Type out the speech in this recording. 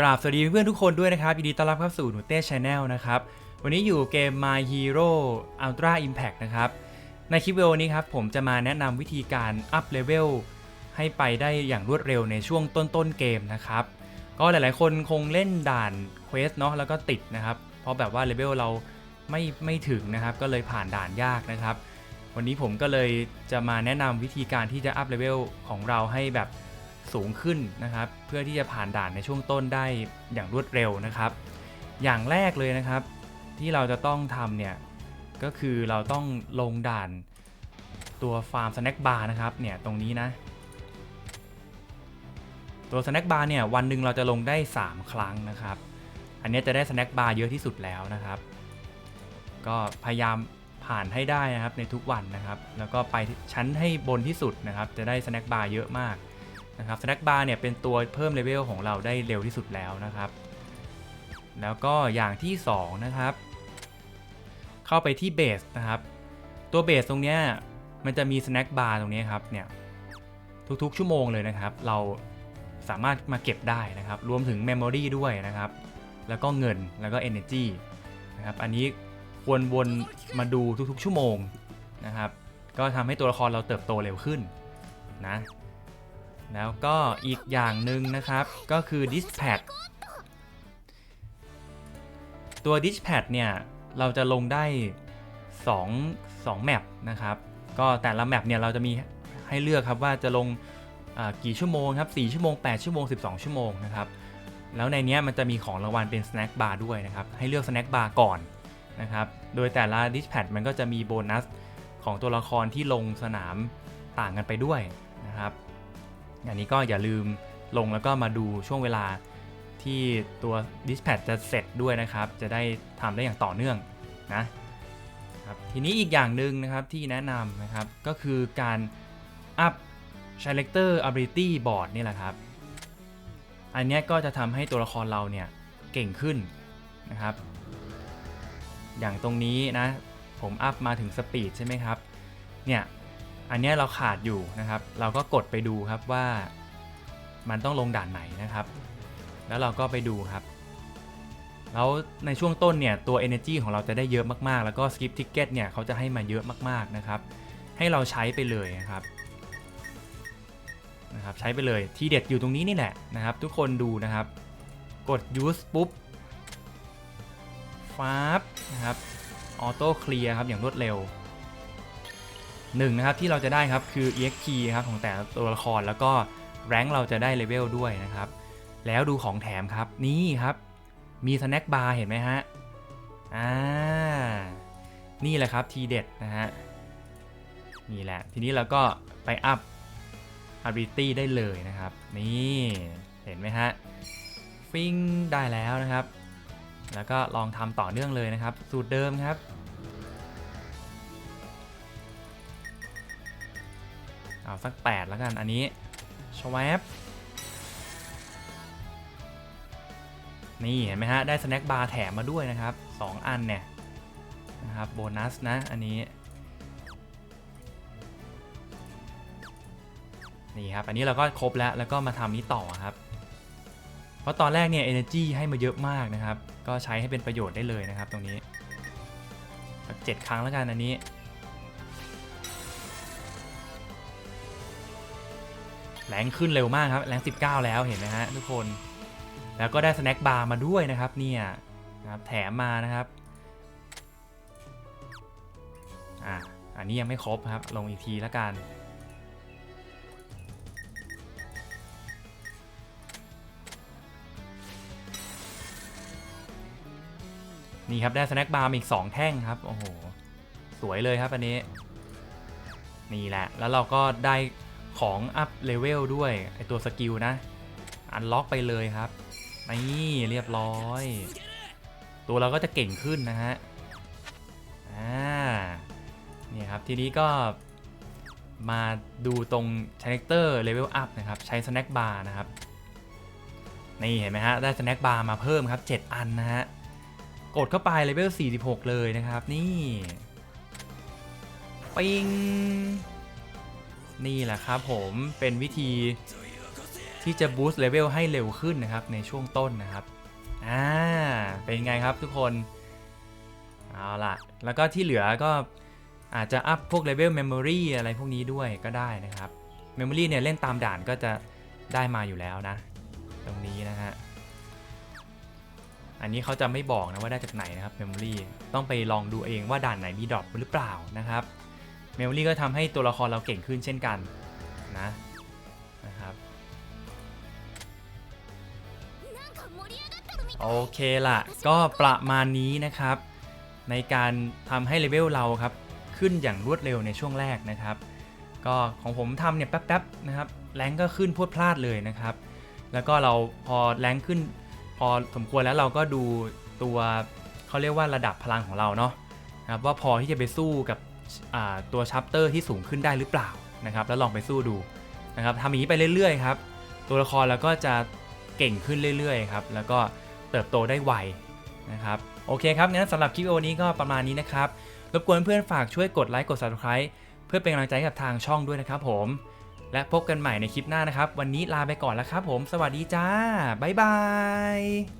กราบสวัสดีเพื่อนทุกคนด้วยนะครับยินดีต้อนรับเข้าสู่หนูเต้ชาแนลนะครับ วันนี้อยู่เกม My Hero Ultra Impact นะครับ ในคลิปวิดีโอนี้ครับ ผมจะมาแนะนำวิธีการอัพเลเวลให้ไปได้อย่างรวดเร็วในช่วงต้นๆเกมนะครับ ก็หลายๆ คนคงเล่นด่านเควสเนาะแล้วก็ติดนะครับ เพราะแบบว่าเลเวลเราไม่ไม่ถึงนะครับ ก็เลยผ่านด่านยากนะครับ วันนี้ผมก็เลยจะมาแนะนำวิธีการที่จะอัพเลเวลของเราให้แบบ สูงขึ้นนะครับ เพื่อที่จะผ่านด่านในช่วงต้นได้อย่างรวดเร็วนะครับ อย่างแรกเลยนะครับ ที่เราจะต้องทำเนี่ยก็คือเราต้องลงด่านตัวฟาร์มสแน็คบาร์นะครับเนี่ยตรงนี้นะ ตัวสแน็คบาร์เนี่ยวันหนึ่งเราจะลงได้ 3 ครั้งนะครับ อันนี้จะได้สแน็คบาร์เยอะที่สุดแล้วนะครับ ก็พยายามผ่านให้ได้นะครับในทุกวันนะครับ แล้วก็ไปชั้นให้บนที่สุดนะครับ จะได้สแน็คบาร์เยอะมาก นะครับสแน็คบาร์เนี่ยเป็นตัวเพิ่มเลเวลของเราได้เร็วที่สุดแล้วนะครับ แล้วก็อย่างที่สองนะครับ เข้าไปที่เบสนะครับ ตัวเบสตรงเนี้ยมันจะมีสแน็คบาร์ตรงนี้ครับเนี่ยทุกๆชั่วโมงเลยนะครับ เราสามารถมาเก็บได้นะครับ รวมถึงเมมโมรีด้วยนะครับ แล้วก็เงินแล้วก็ Energy นะครับอันนี้ควรวนมาดูทุกๆ ชั่วโมงนะครับ ก็ทำให้ตัวละครเราเติบโตเร็วขึ้นนะ แล้วก็อีกอย่างหนึ่งนะครับ ก็คือ Dispatch ตัว Dispatch เนี่ย เราจะลงได้ 2 2แมปนะครับ ก็แต่ละแมปเนี่ย เราจะมีให้เลือกครับว่าจะลงกี่ชั่วโมงครับ 4 ชั่วโมง 8 ชั่วโมง 12 ชั่วโมงนะครับ แล้วในนี้มันจะมีของรางวัลเป็น snack bar ด้วยนะครับ ให้เลือก snack bar ก่อนนะครับ โดยแต่ละ dispatch มันก็จะมีโบนัสของตัวละครที่ลงสนามต่างกันไปด้วยนะครับ อันนี้ก็อย่าลืมลงแล้วก็มาดูช่วงเวลาที่ตัว dispatch จะเสร็จด้วยนะครับ จะได้ทำได้อย่างต่อเนื่องนะครับทีนี้อีกอย่างหนึ่งนะครับที่แนะนำนะครับก็คือการอัพ Character Ability Board นี่แหละครับ อันนี้ก็จะทำให้ตัวละครเราเนี่ยเก่งขึ้นนะครับ อย่างตรงนี้นะ ผมอัพมาถึงสปีดใช่ไหมครับ เนี่ย อันนี้เราขาดอยู่นะครับ เราก็กดไปดูครับว่ามันต้องลงด่านไหนนะครับ แล้วเราก็ไปดูครับ แล้วในช่วงต้นเนี่ยตัว Energy ของเราจะได้เยอะมากๆ แล้วก็ Skip Ticket เนี่ยเขาจะให้มาเยอะมากๆนะครับ ให้เราใช้ไปเลยนะครับนะครับใช้ไปเลยทีเด็ดอยู่ตรงนี้นี่แหละนะครับ ทุกคนดูนะครับ กด use ปุ๊บฟ้าบนะครับออโต้เคลียร์ครับอย่างรวดเร็ว หนึ่งนะครับที่เราจะได้ครับคือ exp ครับของแต่ละตัวละครแล้วก็แรงเราจะได้เลเวลด้วยนะครับ แล้วดูของแถมครับนี่ครับ มีสแน็คบาร์เห็นไหมฮะอ่านี่แหละครับทีเด็ดนะฮะนี่แหละ ทีนี้เราก็ไปอัพ ability ได้เลยนะครับ นี่เห็นไหมฮะฟิงได้แล้วนะครับ แล้วก็ลองทำต่อเนื่องเลยนะครับ สูตรเดิมครับ เอาสัก8แล้วกันอันนี้ชวบนี่เห็นไหมฮะ ได้สแน็คบาร์แถมมาด้วยนะครับ 2 อันเนี่ยนะครับโบนัสนะ อันนี้ นี่ครับ อันนี้เราก็ครบแล้ว แล้วก็มาทำนี้ต่อครับ เพราะตอนแรกเนี่ย energy ให้มาเยอะมากนะครับ ก็ใช้ให้เป็นประโยชน์ได้เลยนะครับตรงนี้สักเจ็ดครั้งแล้วกันอันนี้ แรงขึ้นเร็วมากครับแรง 19 แล้วเห็นไหมฮะทุกคน แล้วก็ได้สแน็คบาร์มาด้วยนะครับเนี่ยนะครับแถมมานะครับอะอันนี้ยังไม่ครบครับลงอีกทีแล้วกันนี่ครับได้สแน็คบาร์อีก 2 แท่งครับโอ้โหสวยเลยครับอันนี้ นี่แหละแล้วเราก็ได้ ของอัพเลเวลด้วยไอตัวสกิลนะ อันล็อกไปเลยครับนี่เรียบร้อย ตัวเราก็จะเก่งขึ้นนะฮะอ่านี่ครับทีนี้ก็มาดูตรง Character Level Up นะครับ ใช้ Snack Bar นะครับ นี่เห็นไหมฮะ ได้ Snack Bar มาเพิ่มครับ 7 อันนะฮะ กดเข้าไปเลเวล46 เลยนะครับ นี่ ปิง นี่แหละครับผมเป็นวิธีที่จะบูสต์เลเวลให้เร็วขึ้นนะครับในช่วงต้นนะครับ อ่า เป็นไงครับทุกคน เอาล่ะ แล้วก็ที่เหลือก็อาจจะอัพพวกเลเวลเมมโมรีอะไรพวกนี้ด้วยก็ได้นะครับเมมโมรีเนี่ยเล่นตามด่านก็จะได้มาอยู่แล้วนะ ตรงนี้นะฮะ อันนี้เขาจะไม่บอกนะว่าได้จากไหนนะครับเมมโมรีต้องไปลองดูเองว่าด่านไหนมีดรอปหรือเปล่านะครับ มมรีก็ทำให้ตัวละครเราเก่งขึ้นเช่นกันนะนะครับโอเคล่ะก็ประมาณนี้นะครับ ในการทำให้เลเวลเราครับขึ้นอย่างรวดเร็วในช่วงแรกนะครับ ก็ของผมทำเนี่ยแป๊บๆนะครับแรงก็ขึ้นพรวดพลาดเลยนะครับ แล้วก็เราพอแรงขึ้น พอสมควรแล้วเราก็ดูตัวเขาเรียกว่าระดับพลังของเราเนาะนะครับว่าพอที่จะไปสู้กับ ตัวชัปเตอร์ที่สูงขึ้นได้หรือเปล่านะครับ แล้วลองไปสู้ดูนะครับทำอย่างนี้ไปเรื่อยๆครับ ตัวละครเราก็จะเก่งขึ้นเรื่อยๆครับ แล้วก็เติบโตได้ไวนะครับ โอเคครับ งั้นสำหรับคลิปวิดีโอนี้ก็ประมาณนี้นะครับ รบกวนเพื่อนฝากช่วยกดไลค์ กด subscribe เพื่อเป็นกำลังใจกับทางช่องด้วยนะครับผม และพบกันใหม่ในคลิปหน้านะครับ วันนี้ลาไปก่อนแล้วครับผม สวัสดีจ้า บ๊ายบาย